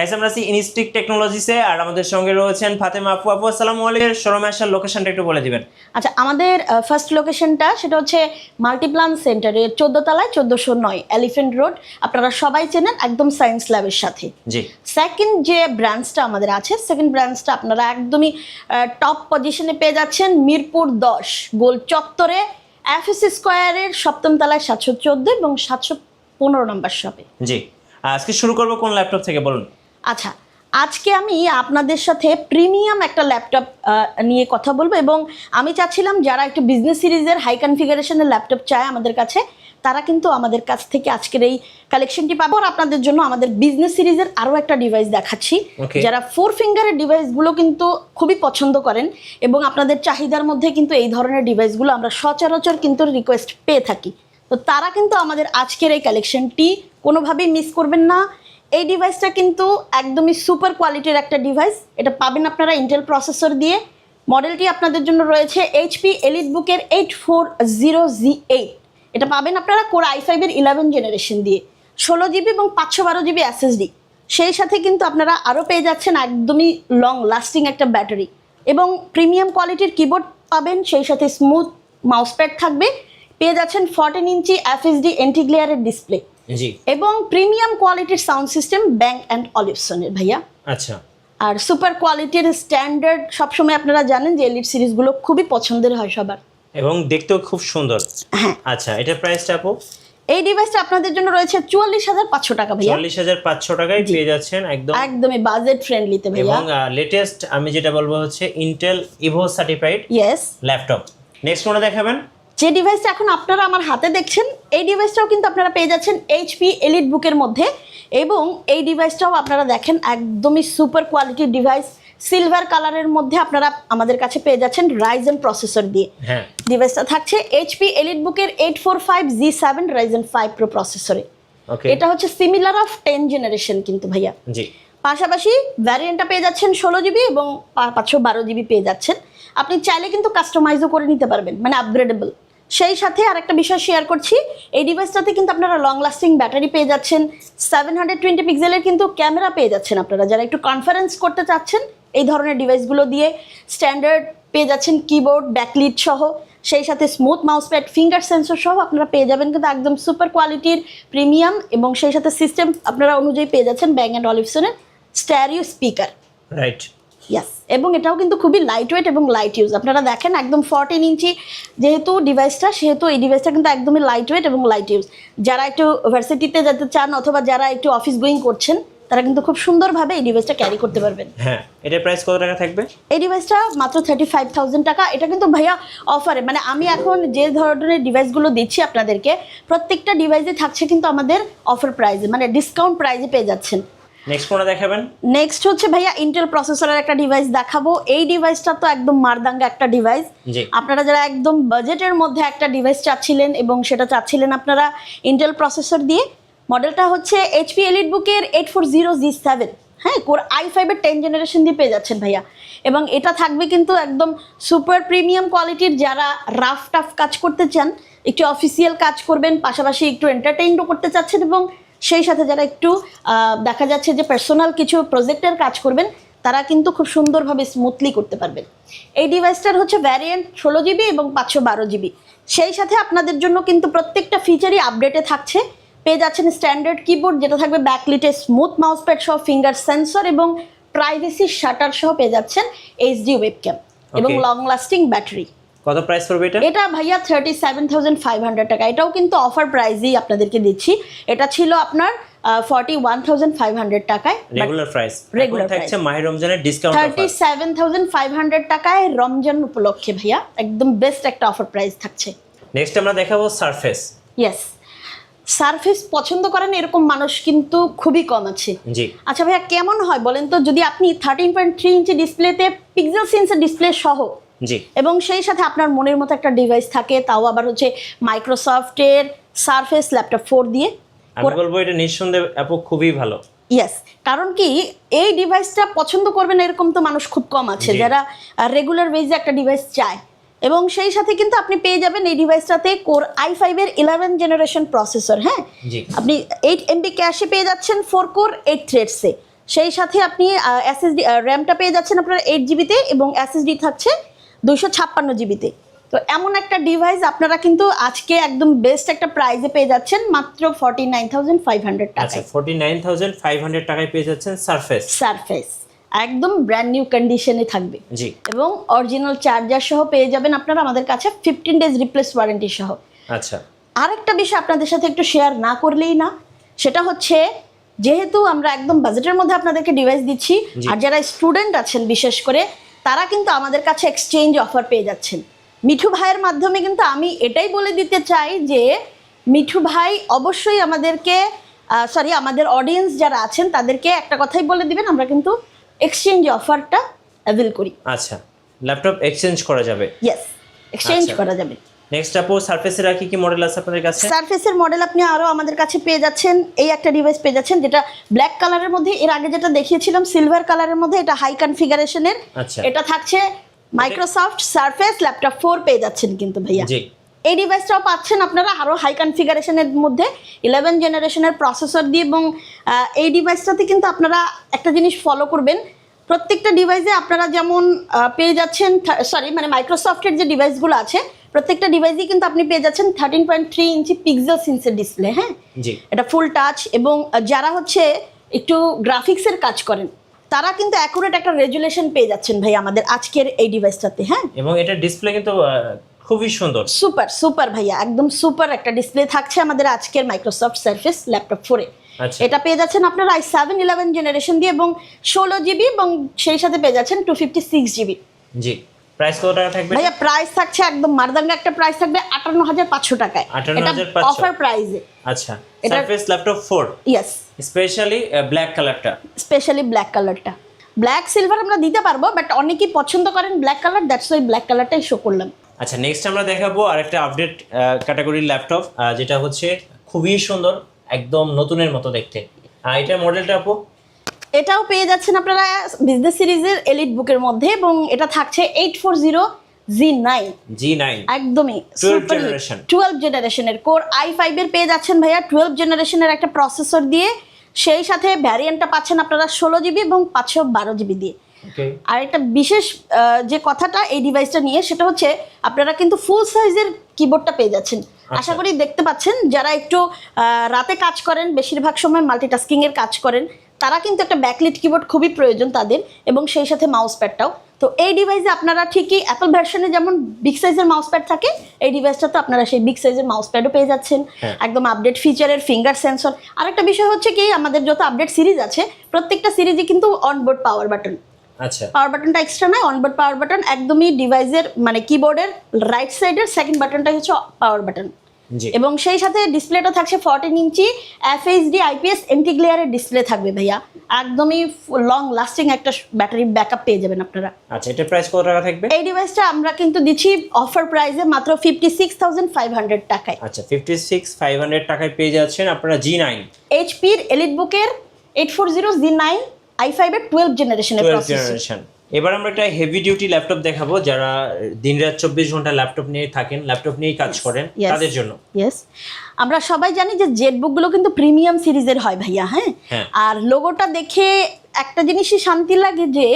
Guys আমরা আছি ইনস্টিক টেকনোলজিসে আর আমাদের সঙ্গে রয়েছেন ফাতেমা আপু। আপু আসসালামু আলাইকুম। শোরুমে আসার লোকেশনটা একটু বলে দিবেন। আচ্ছা আমাদের ফার্স্ট লোকেশনটা সেটা হচ্ছে মাল্টিপ্লান সেন্টারে চোদ্দ তলায় চোদ্দোশো নয় এলিফেন্ট রোড আপনারা সবাই চেনেন একদম সায়েন্স ল্যাবের সাথে। জি। সেকেন্ড যে ব্রাঞ্চটা আমাদের আছে সেকেন্ড ব্রাঞ্চটা আপনারা একদমই টপ পজিশনে পেয়ে যাচ্ছেন মিরপুর দশ গোল চত্বরে এফএসি স্কোয়ারের সপ্তম তলায় সাতশো চোদ্দ এবং সাতশো পনেরো নম্বর শপে জি। আজকে শুরু করব কোন ল্যাপটপ থেকে? বলুন। আচ্ছা আজকে আমি আপনাদের সাথে প্রিমিয়াম একটা ল্যাপটপ নিয়ে কথা বলব এবং আমি চাচ্ছিলাম যারা একটু বিজনেস সিরিজের হাই কনফিগারেশনের ল্যাপটপ চায় আমাদের কাছে তারা কিন্তু আমাদের কাছ থেকে আজকের এই কালেকশনটি পাবো আর আপনাদের জন্য আমাদের বিজনেস সিরিজের আরও একটা ডিভাইস দেখাচ্ছি যারা ফোর ফিঙ্গারের ডিভাইসগুলো কিন্তু খুবই পছন্দ করেন এবং আপনাদের চাহিদার মধ্যে কিন্তু এই ধরনের ডিভাইসগুলো আমরা সচরাচর কিন্তু রিকোয়েস্ট পেয়ে থাকি। তো তারা কিন্তু আমাদের আজকের এই কালেকশনটি কোনোভাবেই মিস করবেন না এই ডিভাইসটা কিন্তু একদমই সুপার কোয়ালিটির একটা ডিভাইস এটা পাবেন আপনারা ইন্টেল প্রসেসর দিয়ে। মডেলটি আপনাদের জন্য রয়েছে এইচপি এলিট বুকের eight four zero G eight এটা পাবেন আপনারা কোর আই ফাইভের ইলেভেন জেনারেশন দিয়ে। ষোলো জিবি এবং পাঁচশো বারো জিবি এসএসডি সেই সাথে কিন্তু আপনারা আরও পেয়ে যাচ্ছেন একদমই লং লাস্টিং একটা ব্যাটারি এবং প্রিমিয়াম কোয়ালিটির কিবোর্ড পাবেন, সেই সাথে স্মুথ মাউসপ্যাড থাকবে। পেয়ে যাচ্ছেন ফর্টিন ইঞ্চি এফএসডি এন্টিগ্লেয়ারের ডিসপ্লে এবং প্রিমিয়াম কোয়ালিটির সাউন্ড সিস্টেম ব্যাংক অ্যান্ড অলিভসনের ভাইয়া। আচ্ছা। আর সুপার কোয়ালিটির স্ট্যান্ডার্ড সবসময় আপনারা জানেন যে এলিট সিরিজগুলো খুবই পছন্দের হয় সবার। এবং দেখতেও খুব সুন্দর। হ্যাঁ। আচ্ছা এটার প্রাইসটা আপু? এই ডিভাইসটা আপনাদের জন্য রয়েছে চুয়াল্লিশ হাজার পাঁচশো টাকা ভাইয়া। চল্লিশ হাজার পাঁচশো টাকায় পেয়ে যাচ্ছেন একদম। একদমই বাজেট ফ্রেন্ডলিতে ভাইয়া। এবং লেটেস্ট আমি যেটা বলব হচ্ছে Intel Evo certified yes laptop next কোনটা দেখাবেন? যে ডিভাইসটা এখন আপনারা আমার হাতে দেখছেন এই ডিভাইসটাও কিন্তু আপনারা পেয়ে যাচ্ছেন এইচপি এলিট বুকের মধ্যে এবং এই ডিভাইসটাও আপনারা দেখেন একদমই সুপার কোয়ালিটির ডিভাইস সিলভার কালারের মধ্যে আপনারা আমাদের কাছে পেয়ে যাচ্ছেন রাইজেন প্রসেসর দিয়ে। হ্যাঁ। ডিভাইসটা থাকছে এইচপি এলিট বুকের eight four five G seven Ryzen five pro প্রসেসরে এটা হচ্ছে সিমিলার অফ টেন জেনারেশন কিন্তু ভাইয়া। জি। পাশাপাশি ভ্যারিয়েন্টটা পেয়ে যাচ্ছেন ষোলো জিবি এবং পাঁচশো বারো জিবি পেয়ে যাচ্ছেন। আপনি চাইলে কিন্তু কাস্টমাইজও করে নিতে পারবেন মানে আপগ্রেডেবল সেই সাথে আরেকটা বিষয় শেয়ার করছি। এই ডিভাইসটাতে কিন্তু আপনারা লং লাস্টিং ব্যাটারি পেয়ে যাচ্ছেন। সেভেন হান্ড্রেড টোয়েন্টি পিক্সেলের কিন্তু ক্যামেরা পেয়ে যাচ্ছেন আপনারা। যারা একটু কনফারেন্স করতে চাচ্ছেন, এই ধরনের ডিভাইসগুলো দিয়ে স্ট্যান্ডার্ড পেয়ে যাচ্ছেন কিবোর্ড ব্যাকলিট সহ। সেই সাথে স্মুথ মাউসপ্যাড ফিঙ্গার সেন্সর সহ আপনারা পেয়ে যাবেন কিন্তু একদম সুপার কোয়ালিটির প্রিমিয়াম এবং সেই সাথে সিস্টেম আপনারা অনুযায়ী পেয়ে যাচ্ছেন ব্যাং অ্যান্ড অলিভসনের স্ট্যারিও স্পিকার রাইট ইয়াস এবং এটাও কিন্তু খুবই লাইট ওয়েট এবং লাইট ইউজ আপনারা দেখেন একদম ফোরটিন ইঞ্চি যেহেতু ডিভাইসটা সেহেতু এই ডিভাইসটা কিন্তু একদমই লাইট ওয়েট এবং লাইট ইউজ যারা একটু ভার্সিটিতে যেতে চান অথবা যারা একটু অফিস গোয়িং করছেন তারা কিন্তু খুব সুন্দরভাবে এই ডিভাইসটা ক্যারি করতে পারবেন। হ্যাঁ এটার প্রাইস কত টাকা থাকবে? এই ডিভাইসটা মাত্র থার্টি ফাইভ থাউজেন্ড টাকা। এটা কিন্তু ভাইয়া অফারে মানে আমি এখন যে ধরনের ডিভাইসগুলো দিচ্ছি আপনাদেরকে প্রত্যেকটা ডিভাইসে থাকছে কিন্তু আমাদের অফার প্রাইসে মানে ডিসকাউন্ট প্রাইসে পেয়ে যাচ্ছেন। নেক্সট কোনটা দেখাবেন। নেক্সট হচ্ছে ভাইয়া ইন্টেল প্রসেসরের একটা ডিভাইস দেখাবো। এই ডিভাইসটা তো একদম মারদাঙ্গা একটা ডিভাইস আপনারা যারা একদম বাজেটের মধ্যে একটা ডিভাইস চাচ্ছিলেন এবং সেটা চাচ্ছিলেন আপনারা ইন্টেল প্রসেসর দিয়ে মডেলটা হচ্ছে এইচপি এলিট বুকের eight four zero G seven হ্যাঁ কোর আই ফাইভের টেন জেনারেশন দিয়ে পেয়ে যাচ্ছেন ভাইয়া। এবং এটা থাকবে কিন্তু একদম সুপার প্রিমিয়াম কোয়ালিটির যারা রাফ টাফ কাজ করতে চান একটু অফিসিয়াল কাজ করবেন পাশাপাশি একটু এন্টারটেইনও করতে চাচ্ছেন এবং সেই সাথে যারা একটু দেখা যাচ্ছে যে পার্সোনাল কিছু প্রজেক্টের কাজ করবেন তারা কিন্তু খুব সুন্দরভাবে স্মুথলি করতে পারবেন। এই ডিভাইসটার হচ্ছে ভ্যারিয়েন্ট ষোলো জিবি এবং পাঁচশো বারো জিবি সেই সাথে আপনাদের জন্য কিন্তু প্রত্যেকটা ফিচারই আপডেটে থাকছে। পেয়ে যাচ্ছেন স্ট্যান্ডার্ড কিবোর্ড যেটা থাকবে ব্যাকলিটে স্মুথ মাউসপ্যাড সহ ফিঙ্গার সেন্সর এবং প্রাইভেসি শাটার সহ পেয়ে যাচ্ছেন এইচডি ওয়েবক্যাম এবং লং লাস্টিং ব্যাটারি কত প্রাইস পড়বে এটা? এটা ভাইয়া thirty seven thousand five hundred টাকা। এটাও কিন্তু অফার প্রাইজেই আপনাদেরকে দিচ্ছি। এটা ছিল আপনার forty one thousand five hundred টাকায় রেগুলার প্রাইস Regular থাকছে রমজানের discount thirty seven thousand five hundred টাকায় রমজান উপলক্ষে ভাইয়া একদম বেস্ট একটা অফার প্রাইস থাকছে। নেক্সট আমরা দেখাবো সারফেস ইয়েস সারফেস পছন্দ করেন এরকম মানুষ কিন্তু খুবই কম আছে। জি। আচ্ছা ভাইয়া কেমন হয় বলেন তো? যদি আপনি থার্টিন পয়েন্ট থ্রি ইঞ্চি ডিসপ্লেতে পিক্সেল সেন্সর ডিসপ্লে সহ এবং সেই সাথে আপনার মনের মতো একটা ডিভাইস থাকে তাও আবার হচ্ছে মাইক্রোসফটের সারফেস ল্যাপটপ ফোর দিয়ে আমি বলব এটা নিঃসন্দেহে খুবই ভালো। ইয়েস কারণ কি এই ডিভাইসটা পছন্দ করবেন এরকম তো মানুষ খুব কম আছে। যারা রেগুলার বেজে একটা ডিভাইস চায়। এবং সেই সাথে কিন্তু আপনি পেয়ে যাবেন এই ডিভাইসটাতে কোর আই ফাইভের ইলেভেন জেনারেশন প্রসেসর হ্যাঁ? আপনি এইট এমবি ক্যাশে পেয়ে যাচ্ছেন ফোর কোর এইট থ্রেডসে সেই সাথে আপনি এসএসডি র্যামটা পেয়ে যাচ্ছেন আপনার এইট জিবিতে এবং এসএসডি থাকছে দুশো ছাপ্পান্ন জিবিতে। তো এমন একটা ডিভাইস আপনারা কিন্তু আজকে একদম বেস্ট একটা প্রাইজে পেয়ে যাচ্ছেন মাত্র ফর্টি আচ্ছা টাকায়। নাইন টাকায় পেয়ে যাচ্ছেন সারফেস সারফেস একদম ব্র্যান্ড নিউ কন্ডিশনে থাকবে। জি। এবং অরিজিনাল চার্জার সহ পেয়ে যাবেন আপনারা আমাদের কাছে ফিফটিন ডেজ রিপ্লেস ওয়ারেন্টি সহ। আচ্ছা। আরেকটা বিষয় আপনাদের সাথে একটু শেয়ার না করলেই না সেটা হচ্ছে যেহেতু আমরা একদম বাজেটের মধ্যে আপনাদেরকে ডিভাইস দিচ্ছি আর যারা স্টুডেন্ট আছেন বিশেষ করে তারা কিন্তু আমাদের কাছে এক্সচেঞ্জ অফার পেয়ে যাচ্ছেন। মিঠু ভাইয়ের মাধ্যমে কিন্তু আমি এটাই বলে দিতে চাই যে মিঠু ভাই অবশ্যই আমাদেরকে সরি আমাদের অডিয়েন্স যারা আছেন তাদেরকে একটা কথাই বলে দিবেন আমরা কিন্তু এক্সচেঞ্জ অফারটা অ্যাভেল করি। আচ্ছা ল্যাপটপ এক্সচেঞ্জ করা যাবে? ইয়েস এক্সচেঞ্জ আচ্ছা। করা যাবে। নেক্সট আপু সারফেসের আর কি কি মডেল আছে আপনাদের কাছে? সারফেসের মডেল আপনি আরও আমাদের কাছে পেয়ে যাচ্ছেন। এই একটা ডিভাইস পেয়ে যাচ্ছেন যেটা ব্ল্যাক কালারের মধ্যে এর আগে যেটা দেখিয়েছিলাম সিলভার কালারের মধ্যে এটা হাই কনফিগারেশনের আচ্ছা। এটা থাকছে মাইক্রোসফট সারফেস ল্যাপটপ ফোর পেয়ে যাচ্ছেন কিন্তু ভাইয়া। জি। এই ডিভাইসটাও পাচ্ছেন আপনারা আরও হাই কনফিগারেশনের মধ্যে ইলেভেন জেনারেশনের প্রসেসর দিয়ে এবং এই ডিভাইসটাতে কিন্তু আপনারা একটা জিনিস ফলো করবেন প্রত্যেকটা ডিভাইসে আপনারা যেমন পেয়ে যাচ্ছেন সরি মানে মাইক্রোসফটের যে ডিভাইসগুলো আছে প্রত্যেকটা ডিভাইসেই কিন্তু আপনি পেয়ে যাচ্ছেন thirteen point three inch pixel সিন্সের display হ্যাঁ? এটা ফুল টাচ এবং যারা হচ্ছে একটু গ্রাফিক্সের কাজ করেন তারা কিন্তু অ্যাকুরেট একটা রেজুলেশন পেয়ে যাচ্ছেন ভাই আমাদের আজকের এই ডিভাইসটাতে হ্যাঁ? এবং এটা ডিসপ্লে কিন্তু খুবই সুন্দর। সুপার সুপার ভাইয়া একদম সুপার একটা ডিসপ্লে থাকছে আমাদের আজকের মাইক্রোসফট সার্ফেস ল্যাপটপ ফোরে এটা পেয়ে যাচ্ছেন আপনারা আই সেভেন ইলেভেন জেনারেশন দিয়ে এবং ষোলো জিবি এবং সেই সাথে পেয়ে যাচ্ছেন টু ফিফটি সিক্স জিবি জি। প্রাইস কত টাকা থাকবে? ভাইয়া প্রাইস থাকছে একদম মারদাঙ্গা একটা প্রাইস থাকবে আটান্ন হাজার পাঁচশো টাকায়। 58,500 অফার প্রাইসে আচ্ছা। Surface laptop four yes specially black কালারটা স্পেশালি ব্ল্যাক কালারটা ব্ল্যাক সিলভার আমরা দিতে পারব বাট অনেকেই পছন্দ করেন ব্ল্যাক কালার দ্যাটস ব্ল্যাক কালারটাই শো করলাম। আচ্ছা নেক্সট আমরা দেখাবো আরেকটা আপডেট ক্যাটাগরির ল্যাপটপ যেটা হচ্ছে খুবই সুন্দর একদম নতুনের মতো দেখতে। আর এটার মডেলটা আপু? এটাও পেয়ে যাচ্ছেন আপনারা বিজনেস সিরিজের এলিট বুকের মধ্যে এবং এটা থাকছে eight four zero G nine G nine একদমই 12 টুয়েলভ জেনারেশনের কোর আই ফাইভের পেয়ে যাচ্ছেন ভাইয়া। টুয়েলভ জেনারেশনের একটা প্রসেসর দিয়ে। সেই সাথে ভ্যারিয়েন্টটা পাচ্ছেন আপনারা ষোলো জিবি এবং পাঁচশো বারো জিবি দিয়ে। আর একটা বিশেষ যে কথাটা এই ডিভাইসটা নিয়ে সেটা হচ্ছে আপনারা কিন্তু ফুল সাইজের কিবোর্ডটা পেয়ে যাচ্ছেন। আশা করি দেখতে পাচ্ছেন যারা একটু রাতে কাজ করেন বেশিরভাগ সময় মাল্টিটাস্কিং এর কাজ করেন তারা কিন্তু একটা ব্যাকলিট কিবোর্ড খুবই প্রয়োজন তাদের এবং সেই সাথে মাউস প্যাডটাও তো এই ডিভাইসে আপনারা ঠিকই অ্যাপল ভার্সনে যেমন বিগ সাইজের মাউস প্যাড থাকে এই ডিভাইসটাতে আপনারা সেই বিগ সাইজের মাউস প্যাডও পেয়ে যাচ্ছেন। হ্যাঁ। একদম আপডেট ফিচারের ফিঙ্গার সেন্সর আরেকটা বিষয় হচ্ছে কি আমাদের যত আপডেট সিরিজ আছে প্রত্যেকটা সিরিজে কিন্তু অনবোর্ড পাওয়ার বাটন আচ্ছা। পাওয়ার বাটনটা এক্সট্রা নয় অনবোর্ড পাওয়ার বাটন একদমই ডিভাইসের মানে কিবোর্ডের রাইট সাইডের সেকেন্ড বাটনটা হচ্ছে পাওয়ার বাটন এবং সেই সাথে ডিসপ্লেটা থাকছে ফর্টিন ইঞ্চি এফএইচডি আইপিএস এন্টি গ্লেয়ারের ডিসপ্লে থাকবে ভাইয়া। একদমই লং লাস্টিং একটা ব্যাটারি ব্যাকআপ পেয়ে যাবেন আপনারা। আচ্ছা এটার প্রাইস কত টাকা থাকবে? এই ডিভাইসটা আমরা কিন্তু দিচ্ছি অফার প্রাইসে মাত্র fifty six thousand five hundred টাকায়। আচ্ছা ফিফটি সিক্স ফাইভ হান্ড্রেড টাকায় পেয়ে যাচ্ছেন আপনারা জি নাইন এইচপির এলিট বুকের eight four zero G nine I ফাইভের টুয়েলভ জেনারেশনের প্রসেসর জেনারেশন এবার আমরা একটা হেভি ডিউটি ল্যাপটপ দেখাবো যারা দিনরাত চব্বিশ ঘণ্টা ল্যাপটপ নিয়ে থাকেন ল্যাপটপ নিয়েই কাজ করেন তাদের জন্য। ইয়েস আমরা সবাই জানি যে জেট বুকগুলো কিন্তু প্রিমিয়াম সিরিজের হয় ভাইয়া হ্যাঁ? হ্যাঁ। আর লোগোটা দেখে একটা জিনিসই শান্তি লাগে যে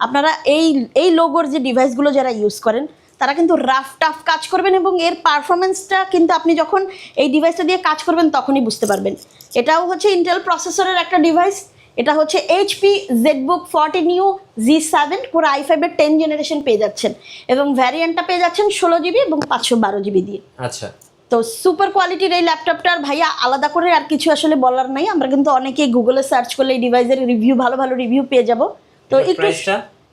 আপনারা এই এই লোগোর যে ডিভাইসগুলো যারা ইউজ করেন তারা কিন্তু রাফ টাফ কাজ করবেন এবং এর পারফরমেন্সটা কিন্তু আপনি যখন এই ডিভাইসটা দিয়ে কাজ করবেন তখনই বুঝতে পারবেন। এটাও হচ্ছে ইন্টেল প্রসেসরের একটা ডিভাইস এটা হচ্ছে HP ZBook forty new G seven পুরো আই ফাইভের টেন জেনারেশন পেয়ে যাচ্ছেন। এবং ভ্যারিয়েন্টটা পেয়ে যাচ্ছেন ষোলো জিবি এবং পাঁচশো বারো জিবি দিয়ে। আচ্ছা। তো সুপার কোয়ালিটির এই ল্যাপটপটার ভাইয়া আলাদা করে আর কিছু আসলে বলার নাই। আমরা কিন্তু অনেকেই গুগলে সার্চ করলে এই ডিভাইসের রিভিউ ভালো ভালো রিভিউ পেয়ে যাব। তো একটু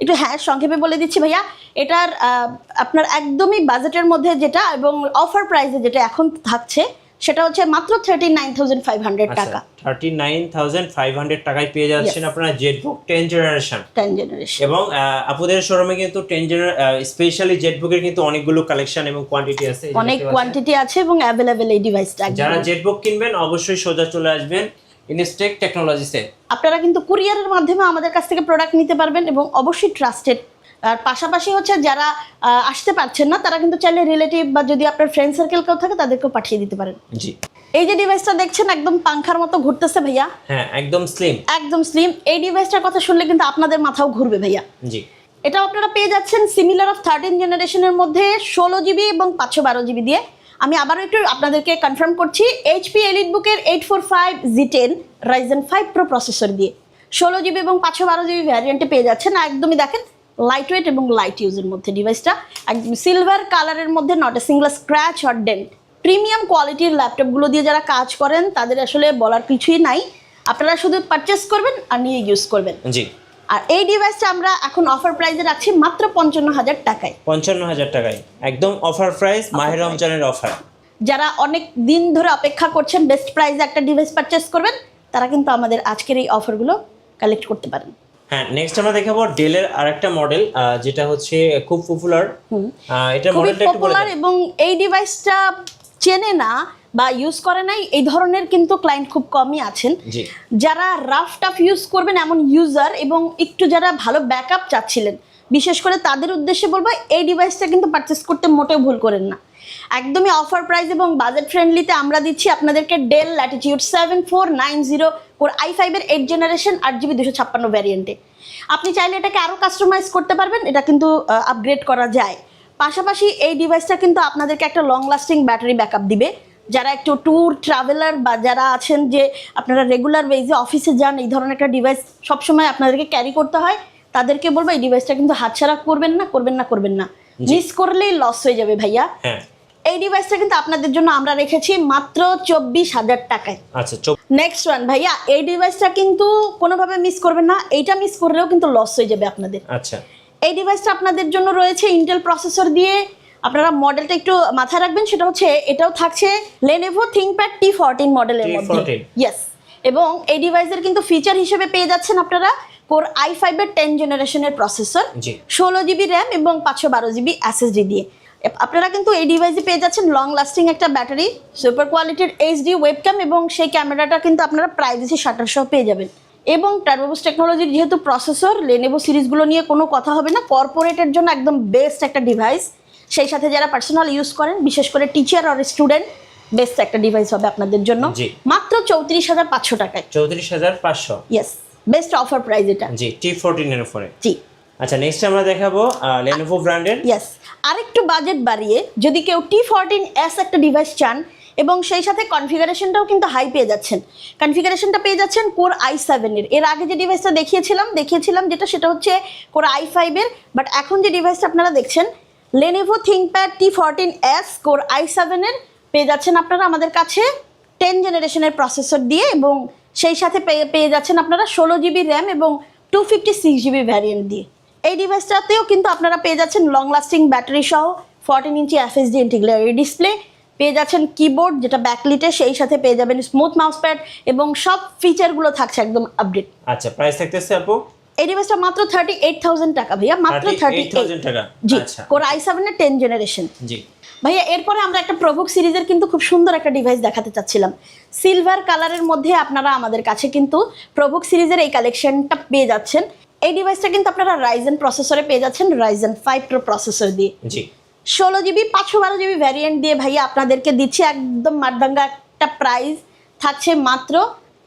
একটু হ্যাঁ সংক্ষেপে বলে দিচ্ছি ভাইয়া এটার আহ, আপনার একদমই বাজেটের মধ্যে যেটা এবং অফার প্রাইসে যেটা এখন থাকছে সেটা হচ্ছে মাত্র thirty nine thousand five hundred টাকা। Thirty nine thousand five hundred টাকায় পেয়ে যাচ্ছেন. আপনারা ZBook ten generation ten generation এবং আহ, আপুদের শোরুমে কিন্তু টেন জেনার স্পেশালি জেটবুকের কিন্তু অনেকগুলো কালেকশন এবং কোয়ান্টিটি আছে অনেক কোয়ান্টিটি আছে এবং অ্যাভেলেবেল এই ডিভাইসটা যারা জেটবুক কিনবেন অবশ্যই সোজা চলে আসবেন ইনস্টেক টেকনোলজিসে আপনারা কিন্তু কুরিয়ারের মাধ্যমে আমাদের কাছ থেকে প্রোডাক্ট নিতে পারবেন এবং অবশ্যই ট্রাস্টেড আর পাশাপাশি হচ্ছে যারা আসতে পারছেন না তারা কিন্তু চাইলে রিলেটিভ বা যদি আপনার ফ্রেন্ড সার্কেল কেউ থাকে তাদেরকেও পাঠিয়ে দিতে পারেন। জি। এই যে ডিভাইসটা দেখছেন একদম পাংখার মতো ঘুরতেছে ভাইয়া। হ্যাঁ একদম স্লিম একদম স্লিম এই ডিভাইসটার কথা শুনলে কিন্তু আপনাদের মাথাও ঘুরবে ভাইয়া। জি। এটা আপনারা পেয়ে যাচ্ছেন সিমিলার অফ থার্টিন জেনারেশনের মধ্যে ষোলো জিবি এবং পাঁচশো বারো জিবি দিয়ে। আমি আবারও একটু আপনাদেরকে কনফার্ম করছি এইচপি এলিট বুকের eight four five G ten Ryzen five pro processor দিয়ে। ষোলো জিবি এবং পাঁচশো বারো জিবি ভ্যারিয়েন্টে পেয়ে যাচ্ছেন। একদমই দেখেন লাইট ওয়েট এবং লাইট ইউজের মধ্যে ডিভাইসটা একদম সিলভার কালারের মধ্যে not a single scratch or dent premium কোয়ালিটির ল্যাপটপগুলো দিয়ে যারা কাজ করেন তাদের আসলে বলার কিছুই নাই। আপনারা শুধু পারচেস করবেন আর নিয়ে ইউজ করবেন। জি। আর এই ডিভাইসটা আমরা এখন অফার প্রাইসে রাখছি মাত্র পঞ্চান্ন হাজার টাকায়। পঞ্চান্ন হাজার টাকায়। একদম অফার প্রাইস মাহের রমজানের অফার যারা অনেক দিন ধরে অপেক্ষা করছেন বেস্ট প্রাইসে একটা ডিভাইস পারচেস করবেন তারা কিন্তু আমাদের আজকের এই অফারগুলো কালেক্ট করতে পারেন। হ্যাঁ নেক্সট আমরা দেখাবো ডেলের আরেকটা মডেল যেটা হচ্ছে খুব পপুলার খুবই মডেলটা একটু পপুলার এবং এই ডিভাইসটা চেনে না বা ইউজ করে নাই এই ধরনের কিন্তু ক্লায়েন্ট খুব কমই আছেন। যারা রাফ টাফ ইউজ করবেন এমন ইউজার এবং একটু যারা ভালো ব্যাকআপ চাচ্ছিলেন বিশেষ করে তাদের উদ্দেশ্যে বলব এই ডিভাইসটা কিন্তু পারচেস করতে মোটেও ভুল করেন না। একদমই অফার প্রাইস এবং বাজেট ফ্রেন্ডলিতে আমরা দিচ্ছি আপনাদেরকে Dell Latitude seven four nine zero core I ফাইভের এইট জেনারেশন আট জিবি দুশো ছাপ্পান্ন ভ্যারিয়েন্টে আপনি চাইলে এটাকে আরও কাস্টমাইজ করতে পারবেন এটা কিন্তু আপগ্রেড করা যায়। পাশাপাশি এই ডিভাইসটা কিন্তু আপনাদেরকে একটা লং লাস্টিং ব্যাটারি ব্যাকআপ দিবে। যারা একটু ট্যুর ট্রাভেলার বা যারা আছেন যে আপনারা রেগুলার বেজে অফিসে যান এই ধরনের একটা ডিভাইস সবসময় আপনাদেরকে ক্যারি করতে হয় তাদেরকে বলব এই ডিভাইসটা কিন্তু হাতছাড়া করবেন না করবেন না করবেন না। মিস করলেই লস হয়ে যাবে ভাইয়া। হ্যাঁ। এই ডিভাইসটা কিন্তু আপনাদের জন্য আমরা রেখেছি মাত্র চব্বিশ হাজার টাকায়। আচ্ছা নেক্সট ওয়ান ভাইয়া এই ডিভাইসটা কিন্তু কোনোভাবে মিস করবেন না। এইটা মিস করলেও কিন্তু লস হয়ে যাবে আপনাদের। আচ্ছা। এই ডিভাইসটা আপনাদের জন্য রয়েছে ইন্টেল প্রসেসর দিয়ে। আপনারা মডেলটা একটু মাথায় রাখবেন সেটা হচ্ছে এটাও থাকছে লেনেভো থিংকপ্যাড টি ফোরটিন মডেলের মধ্যে। T14 ইয়েস এবং এই ডিভাইসের কিন্তু ফিচার হিসেবে পেয়ে যাচ্ছেন আপনারা কোর আই ফাইভের টেন জেনারেশনের প্রসেসর ষোলো জিবি র্যাম এবং পাঁচশো বারো জিবি এসএসডি দিয়ে। আপনারা কিন্তু এই ডিভাইসে পেয়ে যাচ্ছেন লং লাস্টিং একটা ব্যাটারি সুপার কোয়ালিটির এইচডি ওয়েবক্যাম এবং সেই ক্যামেরাটা কিন্তু আপনারা প্রাইভেসি শাটার সহ পেয়ে যাবেন। এবং টার্বোবুস টেকনোলজির যেহেতু প্রসেসর লেনেভো সিরিজগুলো নিয়ে কোনো কথা হবে না কর্পোরেটের জন্য একদম বেস্ট একটা ডিভাইস সেই সাথে যারা পার্সোনাল ইউজ করেন বিশেষ করে টিচার আর স্টুডেন্ট বেস্ট একটা ডিভাইস হবে আপনাদের জন্য। মাত্র চৌত্রিশ হাজার পাঁচশো টাকায়। চৌত্রিশ হাজার পাঁচশো। ইয়েস বেস্ট অফার প্রাইস এটা। জি টি ফোরটিনের উপরে। জি। আচ্ছা নেক্সট আমরা দেখাবো লেনোভো ব্র্যান্ডের ইয়েস আরেকটু বাজেট বাড়িয়ে, যদি কেউ টি ফোরটিন এস একটা ডিভাইস চান, এবং সেই সাথে কনফিগারেশনটাও কিন্তু হাই পেয়ে যাচ্ছেন। কনফিগারেশনটা পেয়ে যাচ্ছেন কোর আই সেভেনের এর আগে যে ডিভাইসটা দেখিয়েছিলাম দেখিয়েছিলাম যেটা সেটা হচ্ছে কোর আই ফাইভের বাট এখন যে ডিভাইসটা আপনারা দেখছেন Lenovo ThinkPad T S core i সেভেনের পেয়ে যাচ্ছেন আপনারা আমাদের কাছে টেন জেনারেশনের প্রসেসর দিয়ে, এবং সেই সাথে পেয়ে পেয়ে যাচ্ছেন আপনারা ষোলো জিবি র্যাম এবং two fifty six GB variant দিয়ে। এই ডিভাইসটাতেও কিন্তু আপনারা পেয়ে যাচ্ছেন লং লাস্টিং ব্যাটারি সহ fourteen inch FSD integrated display পেয়ে যাচ্ছেন কিবোর্ড যেটা ব্যাকলিটে সেই সাথে পেয়ে যাবেন স্মুথ মাউস প্যাড এবং সব ফিচারগুলো থাকছে একদম আপডেট আচ্ছা প্রাইস থাকতেছে আপু? এই ডিভাইসটা মাত্র থার্টি এইট থাউজেন্ড টাকা ভাইয়া মাত্র থার্টি এইট থাউজেন্ড টাকা। জি আচ্ছা। কোর আই সেভেনের টেন জেনারেশন জি। ভাইয়া এরপরে আমরা একটা প্রভুক সিরিজের কিন্তু খুব সুন্দর একটা ডিভাইস দেখাতে চাচ্ছিলাম। সিলভার কালারের মধ্যে আপনারা আমাদের কাছে কিন্তু প্রভুক সিরিজের এই কালেকশনটা পেয়ে যাচ্ছেন। এই ডিভাইসটা কিন্তু আপনারা রাইজেন প্রসেসরে পেয়ে যাচ্ছেন রাইজেন ফাইভ প্রো প্রসেসর দিয়ে। জি। ষোলো জিবি পাঁচশো বারো জিবি ভ্যারিয়েন্ট দিয়ে ভাইয়া আপনাদেরকে দিচ্ছি একদম মারদাঙ্গা একটা প্রাইস থাকছে মাত্র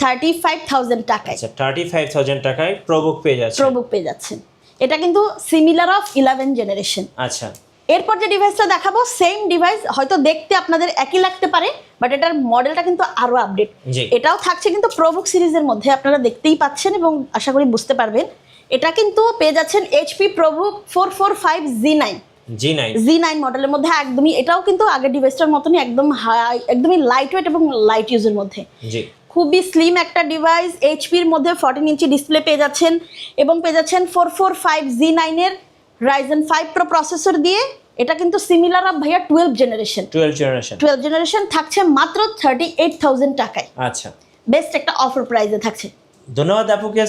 থার্টি ফাইভ থাউজেন্ড টাকায়। থার্টি ফাইভ থাউজেন্ড টাকায় প্রবুক পেয়ে যাচ্ছে প্রবুক পেয়ে যাচ্ছেন। এটা কিন্তু সিমিলার অফ ইলেভেন জেনারেশন আচ্ছা। এরপর যে ডিভাইসটা দেখাবো সেম ডিভাইস হয়তো দেখতে আপনাদের একই লাগতে পারে বাট এটার মডেলটা কিন্তু আরও আপডেট এটাও থাকছে কিন্তু প্রবুক সিরিজের মধ্যে আপনারা দেখতেই পাচ্ছেন এবং আশা করি বুঝতে পারবেন। এটা কিন্তু পেয়ে যাচ্ছেন HP ProBook four four five G nine G nine G nine মডেলের মধ্যে একদমই এটাও কিন্তু আগের ডিভাইসটার মতনই একদম হাই একদমই লাইট ওয়েট এবং লাইট ইউজের মধ্যে। জি। খুবই স্লিম একটা ডিভাইস এইচপির মধ্যে ফর্টিন ইঞ্চি ডিসপ্লে পেয়ে যাচ্ছেন এবং পেয়ে যাচ্ছেন ফোর ফোর ফাইভ জি নাইনের রাইজেন ফাইভ প্রো প্রসেসর দিয়ে। এটা কিন্তু সিমিলার অফ ভাইয়া twelve generation twelve generation twelve generation থাকছে মাত্র থার্টি এইট থাউজেন্ড টাকায়। আচ্ছা। বেস্ট একটা অফার প্রাইসে থাকছে। ধন্যবাদ আপুকে